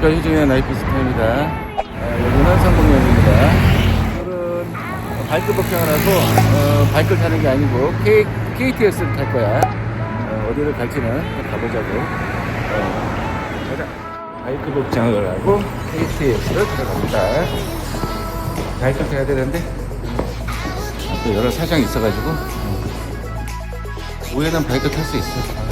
안녕하십니까 희중의 나이프 스타입니다. 아, 여기는 성공역입니다. 오늘은 바이크 복장을 하고 어, 바이크를 타는 게 아니고 K, KTX를 탈 거야. 어, 디를 갈지는 또 가보자고. 어, 가자. 바이크 복장을 하고 KTX를 들어갑니다. 바이크 타야 되는데 또 여러 사정이 있어가지고 오해는 바이크 탈수 있어.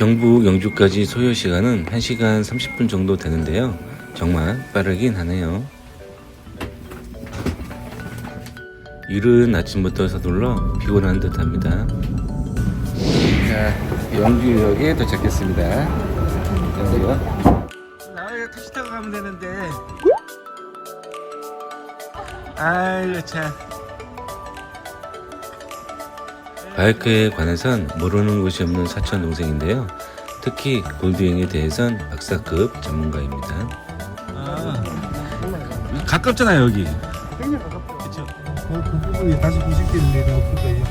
경북 영주까지 소요 시간은 1시간 30분 정도 되는데요. 정말 빠르긴 하네요. 이른 아침부터 서둘러 피곤한 듯 합니다. 자, 영주역에 도착했습니다. 영주역. 나와야 택시 타고 가면 되는데. 아이고 참. 바이크에 관해선 모르는 곳이 없는 사촌 동생인데요. 특히 골드윙에 대해선 박사급 전문가입니다. 아, 가깝잖아요 여기. 굉장히 가깝죠. 그렇죠. 그, 그 부분이 다시 90km 내려 없을 거예요.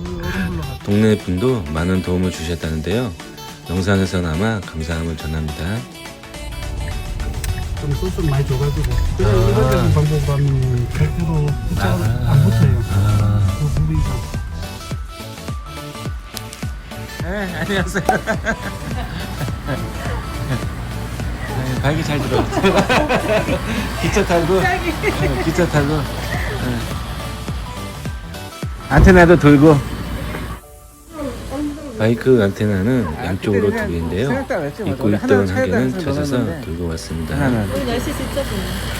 그 얼음물로 갔다. 동네 분도 많은 도움을 주셨다는데요. 영상에서나마 감사함을 전합니다. 좀 소스 많이 줘가지고. 그냥 아. 일반적인 방법으로 하면 절대로 도착을 안 붙어요. 아, 그 부분 이상. 네, 안녕하세요. 네, 발기 잘 들어. 기차 타고. 네, 기차 타고. 네. 안테나도 돌고. 바이크 안테나는 양쪽으로 두 개인데요. 뭐. 입고 원래 있던 한 개는 찾아서. 들고 왔습니다. 오늘 날씨 진짜 좋네.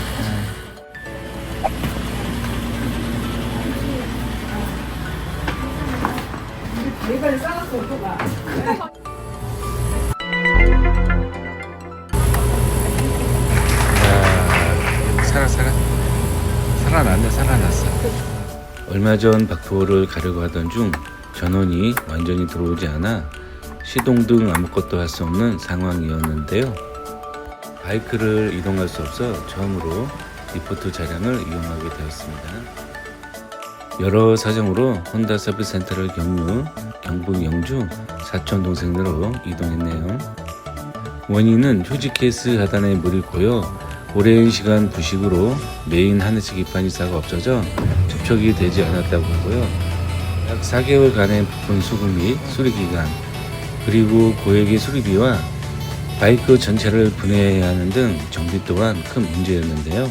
야, 살아 살아 살아났네 살아났어. 얼마 전 박포를 가려고 하던 중 전원이 완전히 들어오지 않아 시동 등 아무것도 할 수 없는 상황이었는데요. 바이크를 이동할 수 없어 처음으로 리포트 차량을 이용하게 되었습니다. 여러 사정으로 혼다 서비스 센터를 경유, 경북 영주 사촌 동생으로 이동했네요. 원인은 휴지 케이스 하단에 물이 고여 오랜 시간 부식으로 메인 하네스 기판 이사가 없어져 접촉이 되지 않았다고 하고요. 약 4개월간의 부품 수급 및 수리 기간, 그리고 고액의 수리비와 바이크 전체를 분해해야 하는 등 정비 또한 큰 문제였는데요.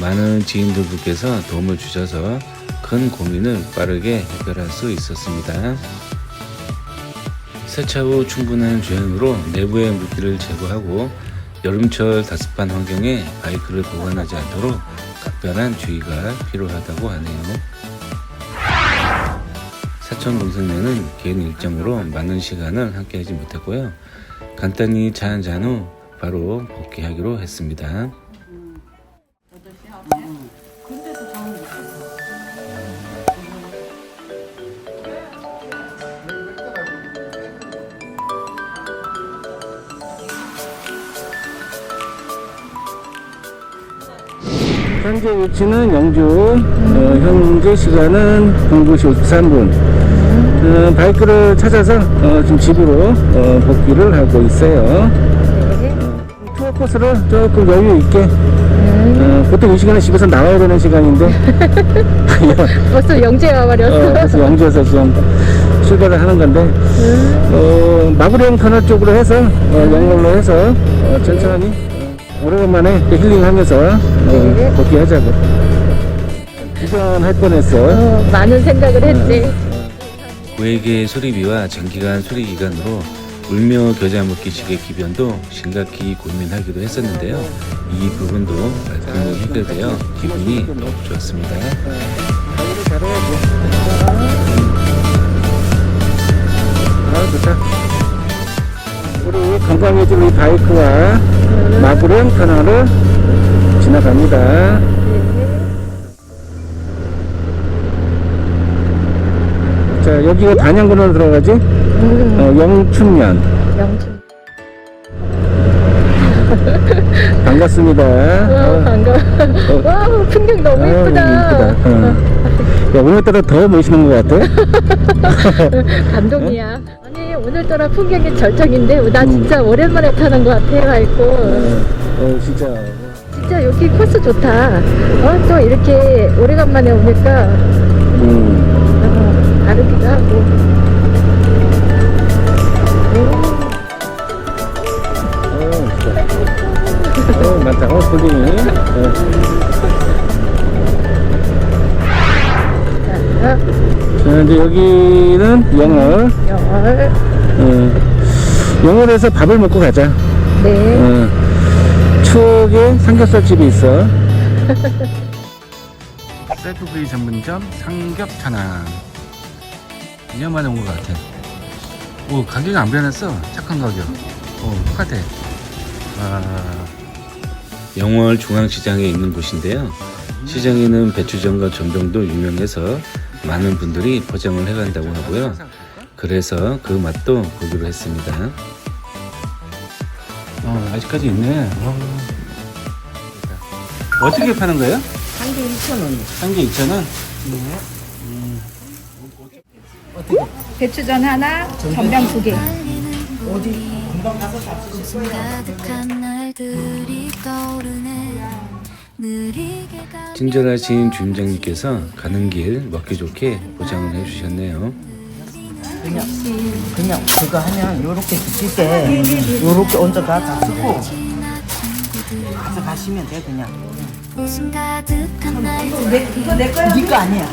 많은 지인들께서 도움을 주셔서 큰 고민을 빠르게 해결할 수 있었습니다. 세차 후 충분한 주행으로 내부의 물기를 제거하고 여름철 다습한 환경에 바이크를 보관하지 않도록 각별한 주의가 필요하다고 하네요. 사촌 동생네는 개인 일정으로 많은 시간을 함께하지 못했고요. 간단히 차 한잔 후 바로 복귀하기로 했습니다. 현재 위치는 영주, 어, 현재 시간은 09시 53분. 어, 바이크를 찾아서 어, 지금 집으로 어, 복귀를 하고 있어요. 어, 투어 코스를 조금 여유 있게. 어, 보통 이 시간에 집에서 나와야 되는 시간인데. 벌써 영재 와버렸어. 어, 그래서 영주에서 지금 출발을 하는 건데, 어, 마구령 터널 쪽으로 해서, 어, 영rol로 해서, 어, 천천히, 어, 오래간만에 또 힐링하면서, 어, 복귀하자고. 기선할 뻔했어. 어, 많은 생각을 했지. 고액의 수리비와 장기간 수리 기간으로 울며 겨자 먹기 식의 기변도 심각히 고민하기도 했었는데요. 이 부분도 말끔히 해결되어 기분이 너무 좋았습니다. 우리 건강해질 이 바이크와 마구령 터널을 지나갑니다. 자, 여기가 단양군으로 들어가지? 음, 어, 영춘면. 영춘. 반갑습니다. 와, 어, 반가워. 와, 풍경 너무 아, 예쁘다. 이쁘다. 어. 야, 오늘따라 더 멋있는 것 같아. 감동이야. 아니, 오늘따라 풍경이 절정인데, 나 진짜 오랜만에 타는 것 같아, 아이고. 어, 어, 진짜. 진짜 여기 코스 좋다. 어, 또 이렇게 오래간만에 오니까, 여기는 영월. 영월. 어, 영월에서 밥을 먹고 가자. 네. 어, 추억의 삼겹살 집이 있어. 셀프구이 전문점 삼겹천안. 2년 만에 온 것 같아. 오, 가격이 안 변했어. 착한 가격. 오, 똑같아. 와, 영월 중앙시장에 있는 곳인데요. 시장에는 배추전과 전병도 유명해서 많은 분들이 포장을 해간다고 하고요. 그래서 그 맛도 보기로 했습니다. 어, 아직까지 있네. 어. 어떻게 파는 거예요? 한 개 2,000원. 한 개 2,000원? 배추전 하나, 전병 두 개. 가득한 날들이 떠오르네 느리게 가 친절하신 주임장님께서 가는 길 먹기 좋게 포장을 해주셨네요. 그냥, 그냥 그거 하면 요렇게 붙일 때 요렇게 얹어가 다 쓰고 가서 가시면 돼 그냥. 날들이 이거 내 거야? 네거 아니야.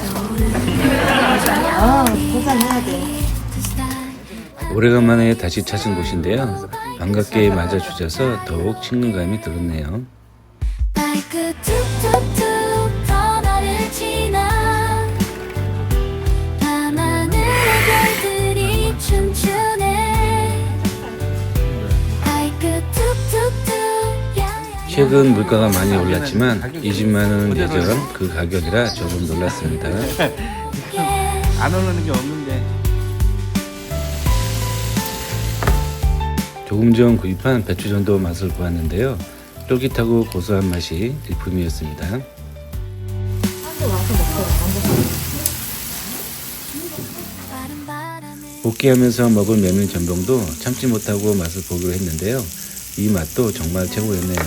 아 보관해야 돼. 오래간만에 다시 찾은 곳인데요. 반갑게 맞아주셔서 더욱 친근감이 들었네요. 발끝 툭툭툭 터널을 지나 밤하늘의 별들이 춤추네 발끝 툭툭툭 야야야 최근 물가가 많이 올랐지만 20만 원 예전 그 가격이라 조금 놀랐습니다. 안 오르는 게 없는데. 조금 전 구입한 배추전도 맛을 보았는데요. 쫄깃하고 고소한 맛이 일품이었습니다. 볶기하면서 먹은 메밀 전병도 참지 못하고 맛을 보기로 했는데요. 이 맛도 정말 최고였네요.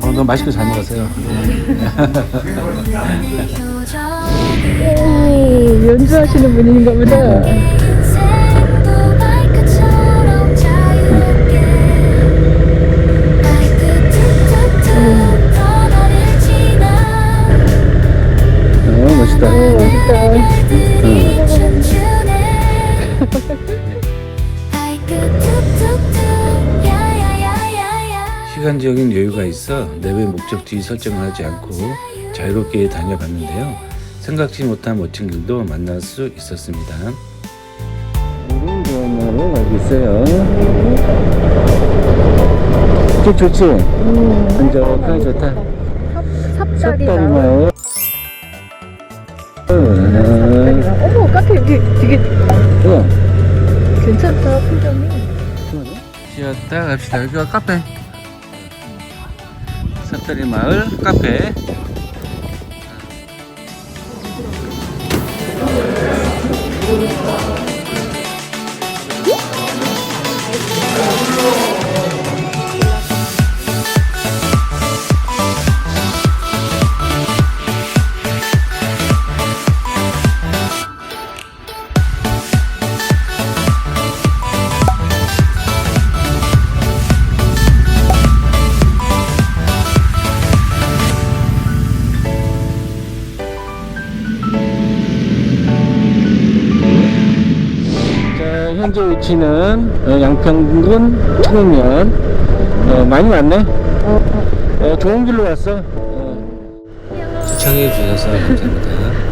어, 너무 맛있게 잘 먹었어요. 오, 연주하시는 분인가 보다. 시간적인 여유가 있어 내외 목적지 설정을 하지 않고 자유롭게 다녀봤는데요. 생각지 못한 멋진 길도 만날 수 있었습니다. 좋은 날을 알고 있어요. 쭉 좋지? 음, 한적하게 좋다. 삽다리. 마을. 어, 어머, 카페 여기 되게 어. 괜찮다, 풍경이. 쉬었다 갑시다. 여기가 카페. 섭다리 마을 카페. 현재 위치는 어, 양평군 청면. 어, 많이 왔네. 어, 좋은 길로 왔어. 어. 시청해 주셔서 감사합니다.